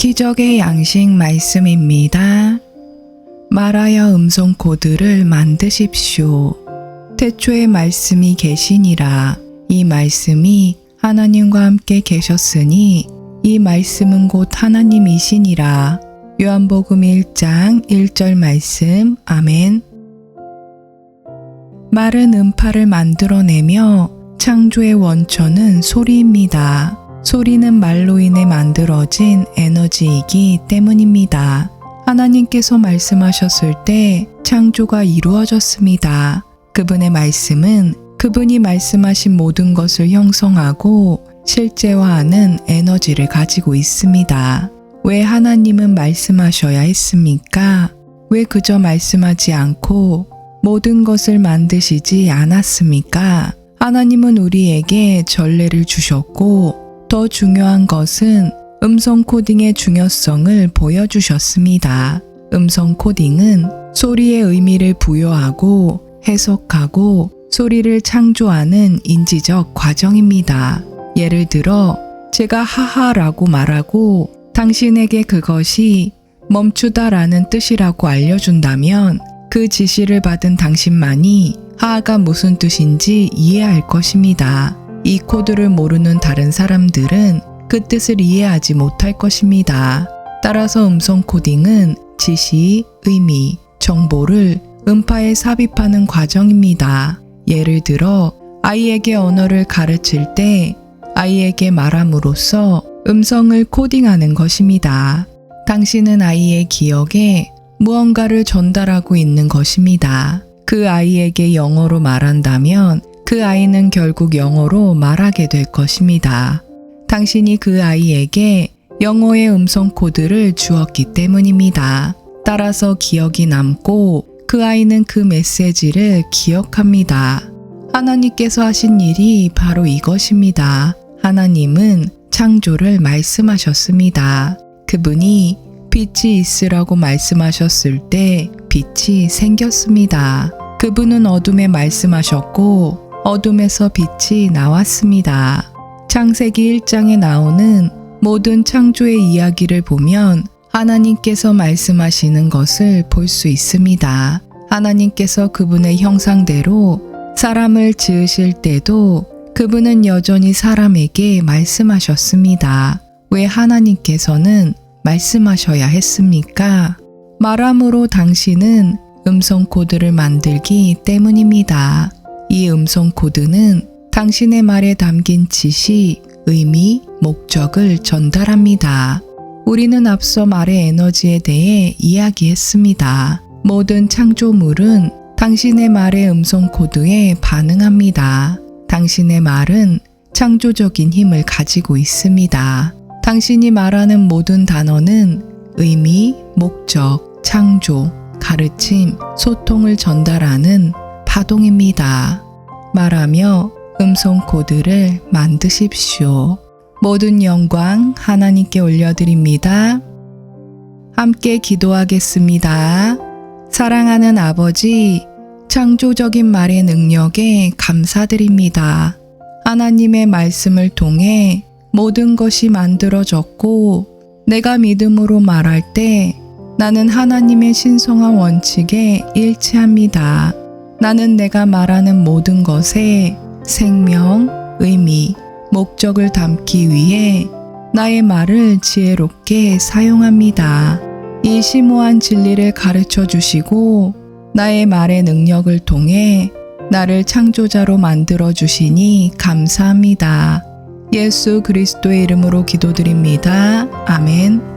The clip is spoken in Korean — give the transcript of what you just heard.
기적의 양식 말씀입니다. 말하여 음성 코드를 만드십시오. 태초에 말씀이 계시니라. 이 말씀이 하나님과 함께 계셨으니 이 말씀은 곧 하나님이시니라. 요한복음 1장 1절 말씀. 아멘. 말은 음파를 만들어내며 창조의 원천은 소리입니다. 소리는 말로 인해 만들어진 에너지이기 때문입니다. 하나님께서 말씀하셨을 때 창조가 이루어졌습니다. 그분의 말씀은 그분이 말씀하신 모든 것을 형성하고 실제화하는 에너지를 가지고 있습니다. 왜 하나님은 말씀하셔야 했습니까? 왜 그저 말씀하지 않고 모든 것을 만드시지 않았습니까? 하나님은 우리에게 전례를 주셨고 더 중요한 것은 음성 코딩의 중요성을 보여주셨습니다. 음성 코딩은 소리의 의미를 부여하고 해석하고 소리를 창조하는 인지적 과정입니다. 예를 들어 제가 하하라고 말하고 당신에게 그것이 멈추다라는 뜻이라고 알려준다면 그 지시를 받은 당신만이 하하가 무슨 뜻인지 이해할 것입니다. 이 코드를 모르는 다른 사람들은 그 뜻을 이해하지 못할 것입니다. 따라서 음성 코딩은 지시, 의미, 정보를 음파에 삽입하는 과정입니다. 예를 들어 아이에게 언어를 가르칠 때 아이에게 말함으로써 음성을 코딩하는 것입니다. 당신은 아이의 기억에 무언가를 전달하고 있는 것입니다. 그 아이에게 영어로 말한다면 그 아이는 결국 영어로 말하게 될 것입니다. 당신이 그 아이에게 영어의 음성 코드를 주었기 때문입니다. 따라서 기억이 남고 그 아이는 그 메시지를 기억합니다. 하나님께서 하신 일이 바로 이것입니다. 하나님은 창조를 말씀하셨습니다. 그분이 빛이 있으라고 말씀하셨을 때 빛이 생겼습니다. 그분은 어둠에 말씀하셨고 어둠에서 빛이 나왔습니다. 창세기 1장에 나오는 모든 창조의 이야기를 보면 하나님께서 말씀하시는 것을 볼 수 있습니다. 하나님께서 그분의 형상대로 사람을 지으실 때도 그분은 여전히 사람에게 말씀하셨습니다. 왜 하나님께서는 말씀하셔야 했습니까? 말함으로 당신은 음성 코드를 만들기 때문입니다. 이 음성 코드는 당신의 말에 담긴 지시, 의미, 목적을 전달합니다. 우리는 앞서 말의 에너지에 대해 이야기했습니다. 모든 창조물은 당신의 말의 음성 코드에 반응합니다. 당신의 말은 창조적인 힘을 가지고 있습니다. 당신이 말하는 모든 단어는 의미, 목적, 창조, 가르침, 소통을 전달하는 파동입니다. 말하며 음성 코드를 만드십시오. 모든 영광 하나님께 올려드립니다. 함께 기도하겠습니다. 사랑하는 아버지, 창조적인 말의 능력에 감사드립니다. 하나님의 말씀을 통해 모든 것이 만들어졌고 내가 믿음으로 말할 때 나는 하나님의 신성한 원칙에 일치합니다. 나는 내가 말하는 모든 것에 생명, 의미, 목적을 담기 위해 나의 말을 지혜롭게 사용합니다. 이 심오한 진리를 가르쳐 주시고 나의 말의 능력을 통해 나를 창조자로 만들어 주시니 감사합니다. 예수 그리스도의 이름으로 기도드립니다. 아멘.